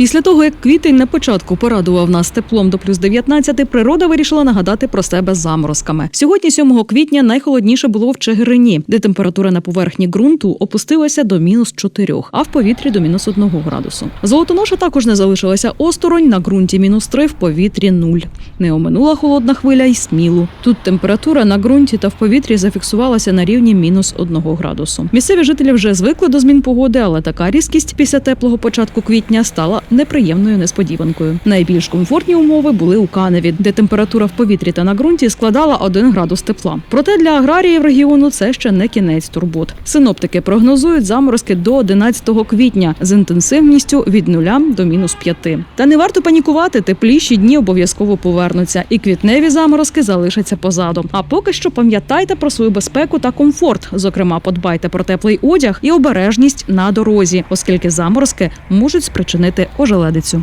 Після того, як квітень на початку порадував нас теплом до плюс 19, природа вирішила нагадати про себе заморозками. Сьогодні, 7 квітня, найхолодніше було в Чигирині, де температура на поверхні ґрунту опустилася до мінус 4, а в повітрі до мінус 1 градусу. Золотоноша також не залишилася осторонь на ґрунті мінус 3, в повітрі 0. Не оминула холодна хвиля й смілу. Тут температура на ґрунті та в повітрі зафіксувалася на рівні мінус 1 градусу. Місцеві жителі вже звикли до змін погоди, але така різкість після теплого початку квітня стала неприємною несподіванкою. Найбільш комфортні умови були у Каневі, де температура в повітрі та на ґрунті складала 1 градус тепла. Проте для аграріїв регіону це ще не кінець турбот. Синоптики прогнозують заморозки до 11 квітня з інтенсивністю від 0 до мінус 5. Та не варто панікувати, тепліші дні обов'язково повернуться, і квітневі заморозки залишаться позаду. А поки що пам'ятайте про свою безпеку та комфорт. Зокрема, подбайте про теплий одяг і обережність на дорозі, оскільки заморозки можуть спричинити ожеледицю.